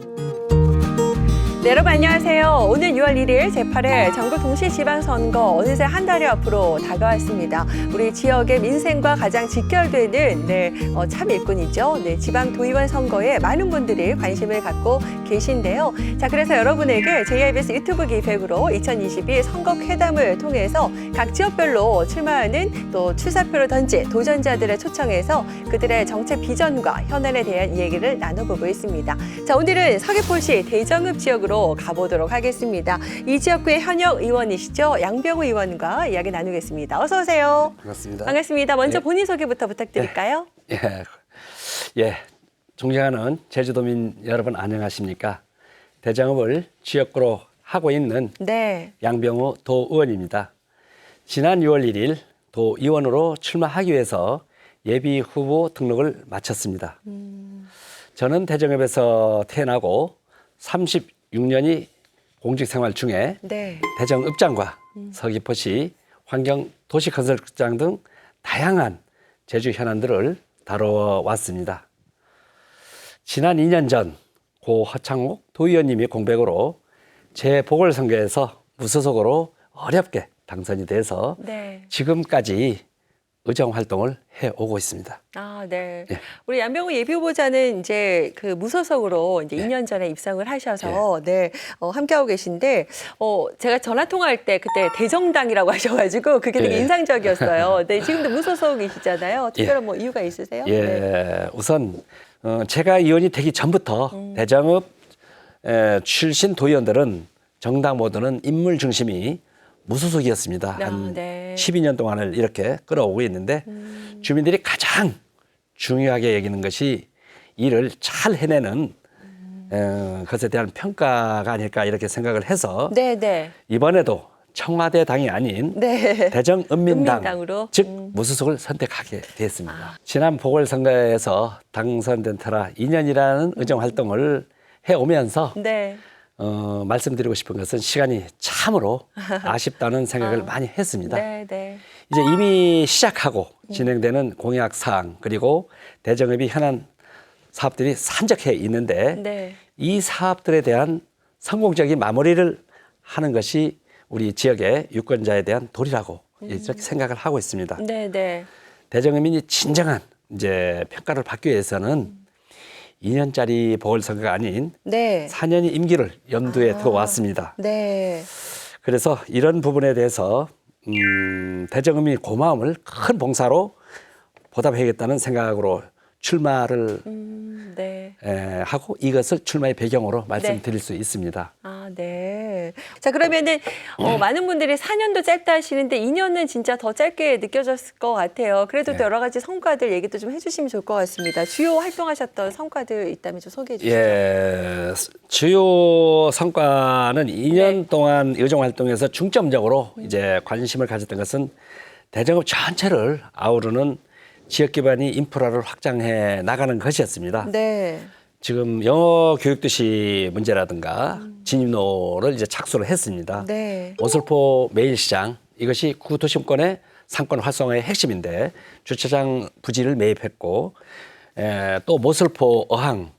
Thank you. 네, 여러분 안녕하세요. 오늘 6월 1일 제8회 전국 동시지방선거 어느새 한 달이 앞으로 다가왔습니다. 우리 지역의 민생과 가장 직결되는 네, 어, 참 일꾼이죠. 네, 지방 도의원 선거에 많은 분들이 관심을 갖고 계신데요. 자, 그래서 여러분에게 JIBS 유튜브 기획으로 2022 선거 회담을 통해서 각 지역별로 출마하는 또 출사표를 던진 도전자들을 초청해서 그들의 정책 비전과 현안에 대한 이야기를 나눠보고 있습니다. 자, 오늘은 서귀포시 대정읍 지역으로 가보도록 하겠습니다. 이 지역구의 현역 의원이시죠. 양병우 의원과 이야기 나누겠습니다. 어서 오세요. 반갑습니다. 반갑습니다. 먼저 네. 본인 소개부터 부탁드릴까요? 예, 예, 존경하는 제주도민 여러분 안녕하십니까? 대장읍을 지역구로 하고 있는 네. 양병우 도의원입니다. 지난 6월 1일 도의원으로 출마하기 위해서 예비 후보 등록을 마쳤습니다. 저는 대정읍에서 태어나고 36년이 공직 생활 중에 네. 대정읍장과 서귀포시 환경 도시 건설장 등 다양한 제주 현안들을 다뤄왔습니다. 지난 2년 전 고 허창욱 도의원님이 공백으로 재보궐선거에서 무소속으로 어렵게 당선이 돼서 네. 지금까지 의정 활동을 해 오고 있습니다. 아, 네. 예. 우리 양병우 예비 후보자는 이제 그 무소속으로 이제 네. 2년 전에 입성을 하셔서 네, 어, 함께하고 계신데 어, 제가 전화 통화할 때 그때 대정당이라고 하셔가지고 그게 되게 예. 인상적이었어요. 네, 지금도 무소속이시잖아요. 특별한 뭐 이유가 있으세요? 예, 네. 우선 어, 제가 의원이 되기 전부터 음. 대정읍 에, 출신 도의원들은 정당 모두는 인물 중심이 무소속이었습니다. 아, 한 네. 음. 12년 동안을 이렇게 끌어오고 있는데 주민들이 가장 중요하게 여기는 것이 일을 잘 해내는 음. 어, 것에 대한 평가가 아닐까 이렇게 생각을 해서 네, 네. 이번에도 청와대 당이 아닌 네. 대정 은민당 은민당으로? 음. 즉 무소속을 선택하게 됐습니다. 지난 보궐선거에서 당선된 터라 2년이라는 의정 활동을 해오면서 네. 어, 말씀드리고 싶은 것은 시간이 참으로 아쉽다는 생각을 많이 했습니다. 네, 네. 이제 이미 시작하고 진행되는 공약 사항 그리고 대정읍이 현안 사업들이 산적해 있는데 네. 이 사업들에 대한 성공적인 마무리를 하는 것이 우리 지역의 유권자에 대한 도리라고 이렇게 생각을 하고 있습니다. 네, 네. 대정읍민이 진정한 이제 평가를 받기 위해서는 2년짜리 보궐선거가 아닌 네. 4년의 임기를 염두에 아. 두어 왔습니다. 네. 그래서 이런 부분에 대해서 음, 대정읍이 고마움을 큰 봉사로 보답해야겠다는 생각으로 출마를 음, 네. 에, 하고 이것을 출마의 배경으로 말씀드릴 수 있습니다. 아, 네. 자, 그러면은, 어, 많은 분들이 4년도 짧다 하시는데 2년은 진짜 더 짧게 느껴졌을 것 같아요. 그래도 또 네. 여러 가지 성과들 얘기도 좀 해주시면 좋을 것 같습니다. 주요 활동하셨던 성과들 있다면 좀 소개해 주시죠. 예, 주요 성과는 2년 동안 의정 활동에서 중점적으로 이제 관심을 가졌던 것은 대정읍 전체를 아우르는 지역 기반의 인프라를 확장해 나가는 것이었습니다. 네. 지금 영어 교육 도시 문제라든가 진입로를 이제 착수를 했습니다. 네. 오슬포 매일시장 이것이 구도심권의 상권 활성화의 핵심인데 주차장 부지를 매입했고 에, 또 모슬포 어항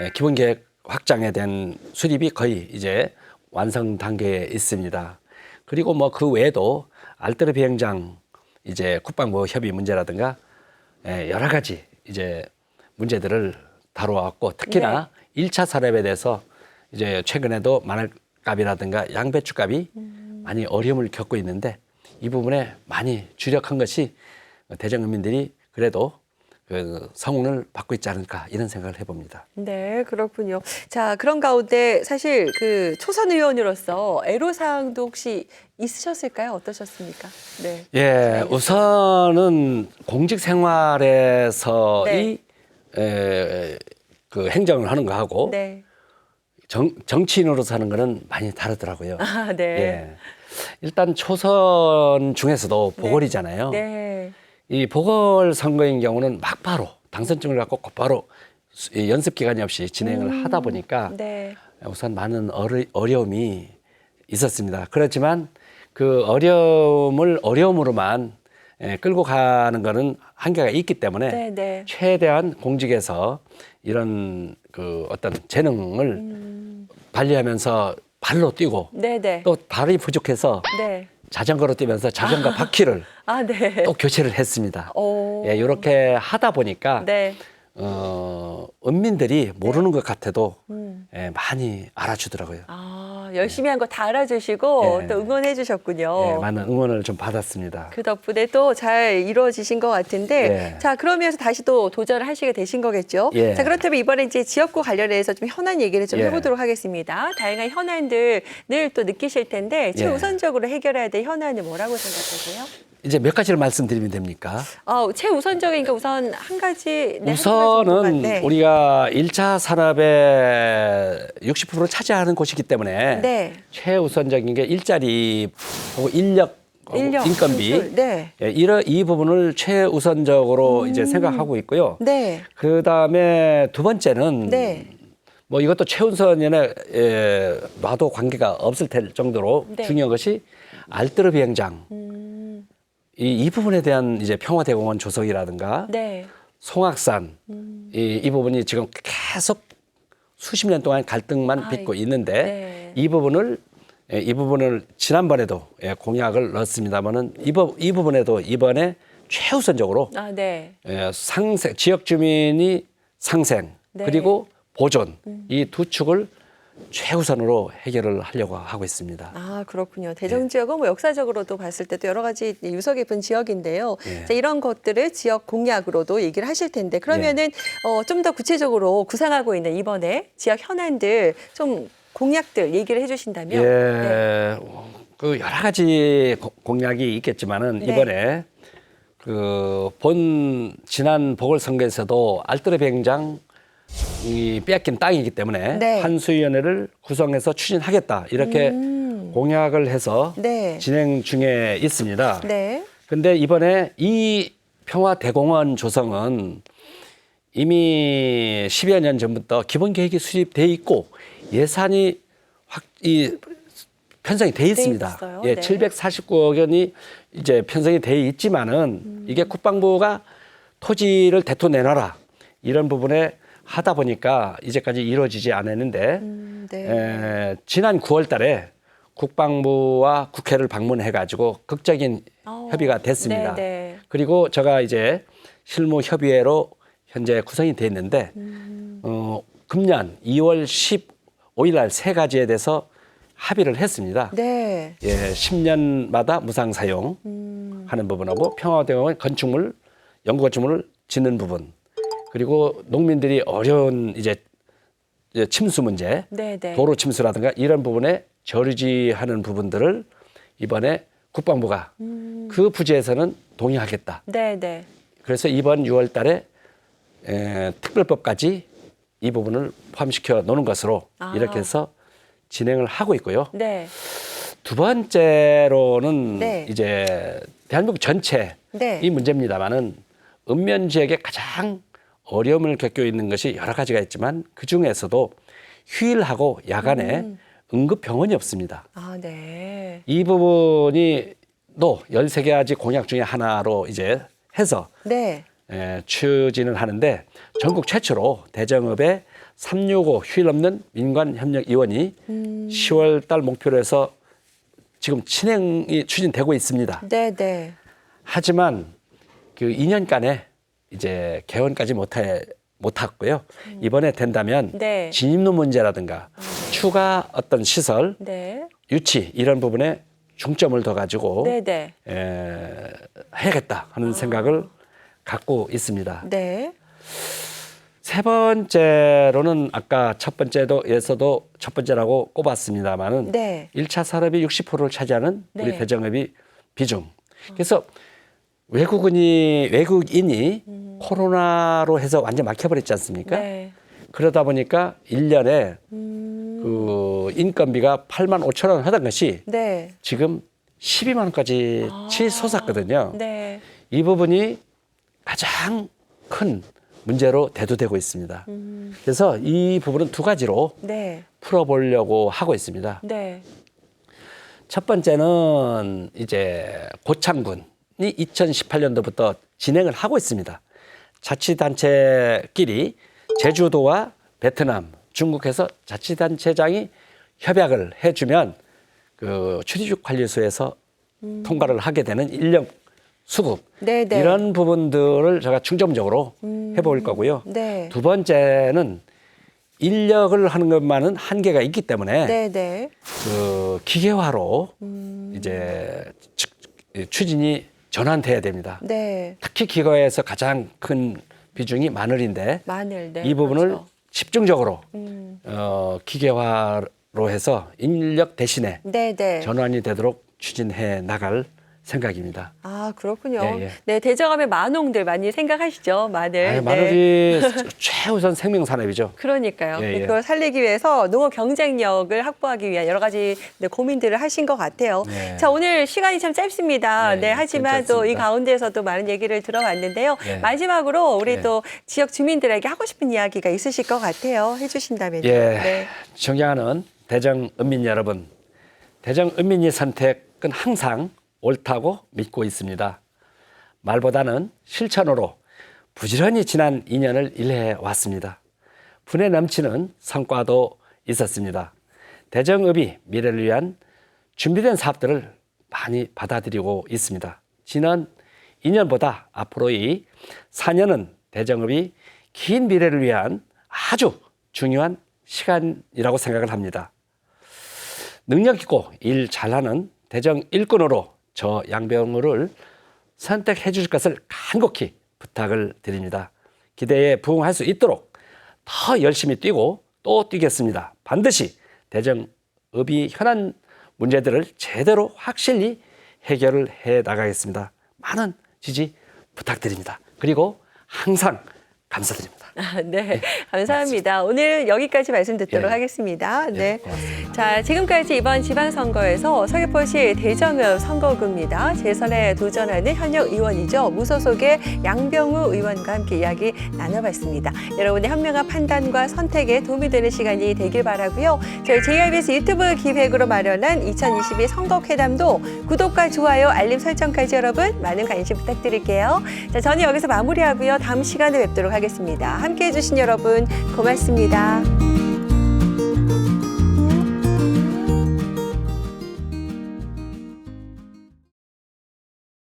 에, 기본계획 확장에 대한 수립이 거의 이제 완성 단계에 있습니다. 그리고 뭐 그 외에도 알뜰 비행장 이제 국방부 협의 문제라든가 에, 여러 가지 이제 문제들을 다루어왔고 특히나 일 1차 산업에 대해서 이제 최근에도 마늘값이라든가 양배추값이 많이 어려움을 겪고 있는데 이 부분에 많이 주력한 것이 대정읍민들이 그래도 그 성운을 받고 있지 않을까 이런 생각을 해봅니다. 네, 그렇군요. 자, 그런 가운데 사실 그 초선 의원으로서 애로사항도 혹시 있으셨을까요? 어떠셨습니까? 네. 예, 우선은 공직 생활에서의 에, 그 행정을 하는 거하고 네. 정, 정치인으로서 하는 거는 많이 다르더라고요. 아, 네. 예. 일단 초선 중에서도 보궐이잖아요. 네. 이 보궐 선거인 경우는 막바로 당선증을 갖고 곧바로 연습 기간이 없이 진행을 하다 보니까 네. 우선 많은 어려, 어려 움이 있었습니다. 그렇지만 그 어려움을 어려움으로만 예, 끌고 가는 거는 한계가 있기 때문에 네, 네. 최대한 공직에서 이런 그 어떤 재능을 음. 발휘하면서 발로 뛰고 네, 네. 또 발이 부족해서 네. 자전거로 뛰면서 자전거 바퀴를 아, 네. 또 교체를 했습니다. 오. 예, 이렇게 하다 보니까 네. 어, 은민들이 모르는 것 같아도 음. 예, 많이 알아주더라고요. 아, 열심히 한 거 다 알아주시고 예. 또 응원해 주셨군요. 예, 많은 응원을 좀 받았습니다. 그 덕분에 또 잘 이루어지신 것 같은데 예. 자 그러면서 다시 또 도전을 하시게 되신 거겠죠. 예. 자 그렇다면 이번에 이제 지역구 관련해서 좀 현안 얘기를 좀 예. 해보도록 하겠습니다. 다양한 현안들 늘 또 느끼실 텐데 예. 최우선적으로 해결해야 될 현안은 뭐라고 생각하세요? 이제 몇 가지를 말씀드리면 됩니까? 어, 최우선적인 게 우선 한 가지 네, 한 우선은 네. 우리가 일차 산업의 60%를 차지하는 곳이기 때문에 네. 최우선적인 게 일자리, 인력, 인력, 인건비 네. 예, 이러, 이 부분을 최우선적으로 이제 생각하고 있고요. 네. 그 다음에 두 번째는 네. 뭐 이것도 최우선에 에, 놔도 관계가 없을 텔 정도로 네. 중요한 것이 알뜨르 비행장 음, 이, 이 부분에 대한 이제 평화대공원 조성이라든가 네. 송악산 음. 이, 이 부분이 지금 계속 수십 년 동안 갈등만 아이, 빚고 있는데 네. 이 부분을 예, 이 부분을 지난번에도 예, 공약을 넣었습니다만은 이, 부, 이 부분에도 이번에 최우선적으로 아, 네. 예, 상생 지역 주민이 상생 네. 그리고 보존 이두 축을 최우선으로 해결을 하려고 하고 있습니다. 아 그렇군요. 대정 지역은 뭐 역사적으로도 봤을 때도 여러 가지 유서 깊은 지역인데요. 예. 자, 이런 것들을 지역 공약으로도 얘기를 하실 텐데 그러면은 예. 어, 좀 더 구체적으로 구상하고 있는 이번에 지역 현안들 좀 공약들 얘기를 해주신다면 예, 네. 그 여러 가지 고- 공약이 있겠지만은 네. 이번에 그 본 지난 보궐선거에서도 알뜰의 비행장 이 빼앗긴 땅이기 때문에 네. 한수위원회를 구성해서 추진하겠다 이렇게 음. 공약을 해서 네. 진행 중에 있습니다. 네. 근데 이번에 이 평화대공원 조성은 이미 10여 년 전부터 기본 계획이 수립돼 있고 예산이 확, 이, 편성이 돼 있습니다. 있어요? 예, 네. 749억 원이 이제 편성이 돼 있지만은 이게 국방부가 토지를 대토 내놔라 이런 부분에 하다 보니까 이제까지 이루어지지 않았는데 음, 네. 에, 지난 9월 달에 국방부와 국회를 방문해 가지고 극적인 어, 협의가 됐습니다. 네, 네. 그리고 제가 이제 실무 협의회로 현재 구성이 돼 있는데 음. 어, 금년 2월 15일 날 세 가지에 대해서 합의를 했습니다. 네. 예, 10년마다 무상 사용 음. 하는 부분하고 평화대공원 건축물 연구 건축물을 짓는 부분 그리고 농민들이 어려운 이제 침수 문제 네, 네. 도로 침수라든가 이런 부분에 저류지하는 부분들을 이번에 국방부가 음. 그 부지에서는 동의하겠다. 네, 네. 그래서 이번 6월 달에 에, 특별법까지 이 부분을 포함시켜 놓는 것으로 아. 이렇게 해서 진행을 하고 있고요. 네. 두 번째로는 네. 이제 대한민국 전체 네. 이 문제입니다만은 읍면 지역에 가장 어려움을 겪고 있는 것이 여러 가지가 있지만 그 중에서도 휴일하고 야간에 음. 응급 병원이 없습니다. 아, 네. 이 부분이 또 13가지 공약 중에 하나로 이제 해서 네. 에, 추진을 하는데 전국 최초로 대정읍에 365 휴일 없는 민관 협력 위원이 음. 10월 달 목표로 해서 지금 진행이 추진되고 있습니다. 네, 네. 하지만 그 2년간에 이제 개원까지 못해 못했고요. 이번에 된다면 네. 진입로 문제라든가 추가 어떤 시설, 네. 유치 이런 부분에 중점을 둬 가지고 네, 네. 에, 해야겠다 하는 생각을 갖고 있습니다. 네. 세 번째로는 아까 첫 번째도에서도 첫 번째라고 꼽았습니다만은 네. 일 1차 산업이 60%를 차지하는 우리 네. 대정업이 비중. 그래서 외국인이 외국인이 코로나로 해서 완전 막혀버렸지 않습니까? 음. 네. 그러다 보니까 일년에 음. 그 인건비가 8만 5천 원 하던 것이 네. 지금 12만 원까지 치솟았거든요. 아. 네. 이 부분이 가장 큰 문제로 대두되고 있습니다. 음. 그래서 이 부분은 두 가지로 네. 풀어보려고 하고 있습니다. 네. 첫 번째는 이제 고창군 2018년도부터 진행을 하고 있습니다. 자치단체끼리 제주도와 베트남, 중국에서 자치단체장이 협약을 해주면 그 출입국 관리소에서 통과를 하게 되는 인력 수급 네, 네. 이런 부분들을 제가 중점적으로 해볼 거고요. 네. 두 번째는 인력을 하는 것만은 한계가 있기 때문에 네, 네. 그 기계화로 음. 이제 추- 추진이 전환돼야 됩니다. 네. 특히 기계화에서 가장 큰 비중이 마늘인데 마늘. 네. 이 부분을 그렇죠. 집중적으로 음. 어, 기계화로 해서 인력 대신에 네, 네. 전환이 되도록 추진해 나갈 생각입니다. 아, 그렇군요. 예, 예. 네, 대저감의 마농들 많이 생각하시죠? 마늘. 아유, 네. 마늘이 최우선 생명 산업이죠. 그러니까요. 예, 예. 그걸 살리기 위해서 농업 경쟁력을 확보하기 위한 여러 가지 네, 고민들을 하신 것 같아요. 네. 자, 오늘 시간이 참 짧습니다. 네, 네, 하지만 또이 괜찮습니다. 가운데에서도 많은 얘기를 들어봤는데요. 예. 마지막으로 우리 예. 또 지역 주민들에게 하고 싶은 이야기가 있으실 것 같아요. 해주신다면요. 예, 네. 존경하는 대정 은민 여러분, 대정 은민이 선택은 항상 옳다고 믿고 있습니다. 말보다는 실천으로 부지런히 지난 2년을 일해 왔습니다. 분에 넘치는 성과도 있었습니다. 대정읍이 미래를 위한 준비된 사업들을 많이 받아들이고 있습니다. 지난 2년보다 앞으로 이 4년은 대정읍이 긴 미래를 위한 아주 중요한 시간이라고 생각을 합니다. 능력 있고 일 잘하는 대정 일꾼으로 저 양병우를 선택해 주실 것을 간곡히 부탁을 드립니다. 기대에 부응할 수 있도록 더 열심히 뛰고 또 뛰겠습니다. 반드시 대정읍이 현안 문제들을 제대로 확실히 해결을 해 나가겠습니다. 많은 지지 부탁드립니다. 그리고 항상 감사드립니다. 아, 네, 감사합니다. 오늘 여기까지 말씀 듣도록 예, 예. 하겠습니다. 네. 네, 고맙습니다. 자, 지금까지 이번 지방선거에서 서귀포시 대정읍 선거구입니다. 재선에 도전하는 현역 의원이죠. 무소속의 양병우 의원과 함께 이야기 나눠봤습니다. 여러분의 현명한 판단과 선택에 도움이 되는 시간이 되길 바라고요. 저희 JIBS 유튜브 기획으로 마련한 2022 선거회담도 구독과 좋아요, 알림 설정까지 여러분 많은 관심 부탁드릴게요. 자, 저는 여기서 마무리하고요. 다음 시간에 뵙도록 하겠습니다. 함께해 주신 여러분 고맙습니다.